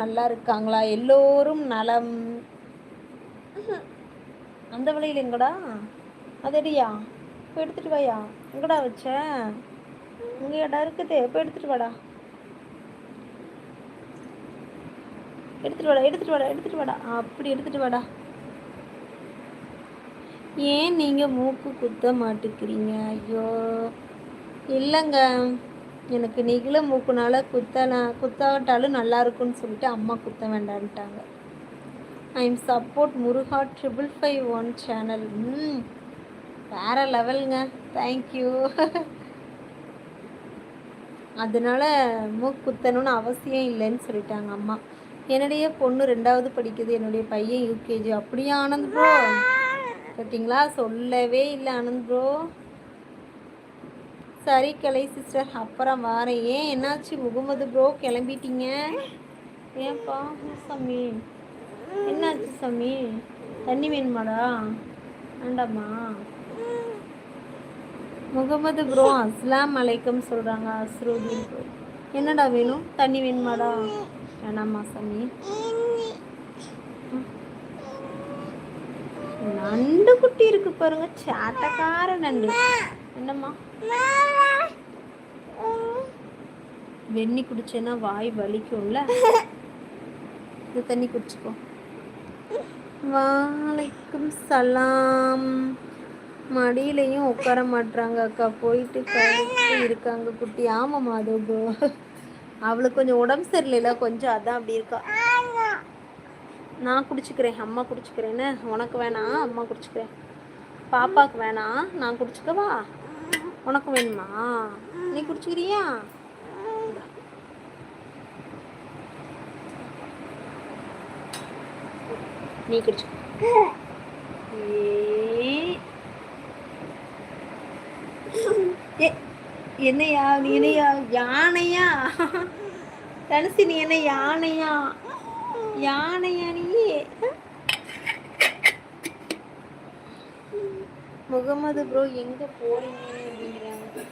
நல்லா இருக்காங்களா? எல்லோரும் நலம். அந்த வழியில் எங்கடா? அதடியா? போய் எடுத்துட்டு வாயா? எங்கடா வச்ச? உங்க இடம் இருக்குது. போய் எடுத்துட்டு வாடா. எடுத்துட்டு வாடா எடுத்துட்டு வாடா எடுத்துட்டு வாடா. அப்படி எடுத்துட்டு வாடா. ஏன் நீங்க மூக்கு குத்த மாட்டுக்கிறீங்க? ஐயோ. இல்லைங்க. எனக்கு நெகிழ மூக்குனால குத்தனா குத்தாட்டாலும் நல்லா இருக்கும்னு சொல்லிட்டு அம்மா குத்த வேண்டான்ட்டாங்க I am support Muruga triple five one channel ம் வேற லெவலுங்க தேங்க்யூ அதனால மூக்கு குத்தணும்னு அவசியம் இல்லைன்னு சொல்லிட்டாங்க அம்மா. என்னுடைய பொண்ணு ரெண்டாவது படிக்குது. என்னுடைய பையன் யூகேஜி அப்படியே ஆனந்த் ப்ரோ பார்த்தீங்களா சொல்லவே இல்லை ஆனந்த் ப்ரோ சரி கலை சிஸ்டர் அப்புறம் வாரேன் ஏன் என்னாச்சு முகமது ப்ரோ கிளம்பிட்டீங்க. ஏன்ப்பா சாமி? என்னாச்சு சாமி? தண்ணி வேணுமாடா? வேண்டாமா? முகமது ப்ரோ அஸ்லாம் அலைக்கம் சொல்கிறாங்க அஸ்ரூதீன் ப்ரோ என்னடா வேணும்? தண்ணி வேணுமாடா? வேணாமா சாமி? நண்டு குட்டி இருக்கு பாருங்க சாட்டக்கார நண்டு. என்னம்மா? வெண்ணி குடிச்சேன்னா வாய் வலிக்கும்ல? இது தண்ணி குடிச்சுக்கோ. வாழைக்கும் சலாம். மடியிலையும் உட்கார மாட்டுறாங்க அக்கா. போயிட்டு கழுத்து இருக்காங்க குட்டி. ஆமா அது அவளுக்கு கொஞ்சம் உடம்பு சரியில்லைல. கொஞ்சம் அதான் அப்படி இருக்கா. நான் குடிச்சுக்கிறேன். அம்மா குடிச்சுக்கிறேன்னு. உனக்கு வேணாம் அம்மா குடிச்சுக்கிறேன். பாப்பாவுக்கு வேணாம் நான் குடிச்சுக்கவா? உனக்கு வேணுமா? நீ குடிச்சுக்கிறியா? நீ குடிச்சு. என்னையா நீ என்னையா? யானையா? தனுசி நீ என்ன யானையா? யானையா நீ? முகமது ப்ரோ எங்க போறீங்க அப்படிங்கிறாங்க.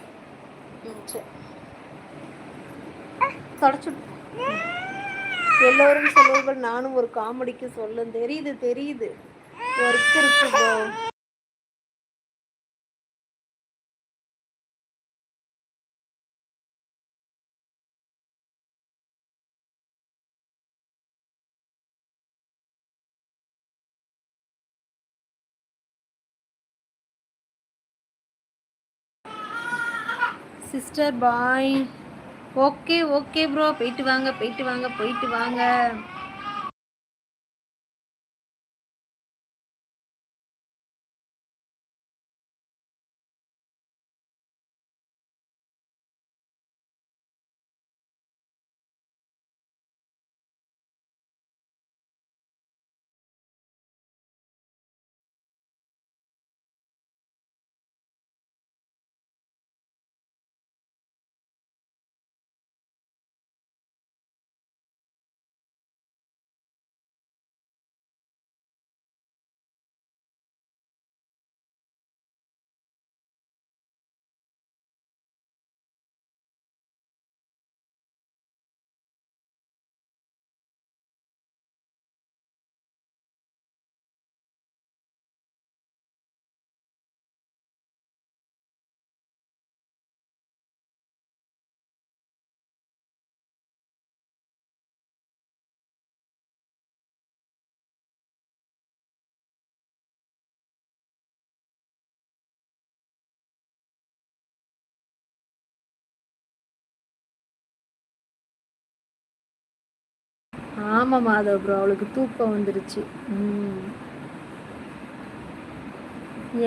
தொடச்சு எல்லோரும் சொல்லுவார்கள் நானும் ஒரு காமெடிக்கு சொல்ல தெரியுது தெரியுது. ஒர்க் இருக்கு sister bye okay okay bro போயிட்டு வாங்க போயிட்டு வாங்க போயிட்டு வாங்க. ஆமாம் மாதவ் ப்ரோ அவளுக்கு தூக்கம் வந்துருச்சு.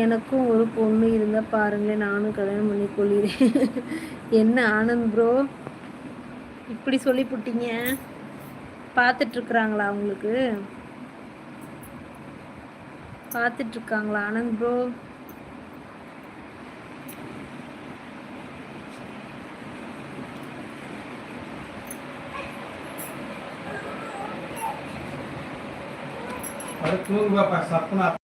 எனக்கும் ஒரு பொண்ணு இருந்தால் பாருங்களேன் நானும் கல்யாணம் பண்ணி கொள்ளிடுறேன் என்ன ஆனந்த் ப்ரோ இப்படி சொல்லி புட்டீங்க? பார்த்துட்ருக்குறாங்களா அவங்களுக்கு? பார்த்துட்ருக்காங்களா Anand bro Para tudo vai passar por Natal.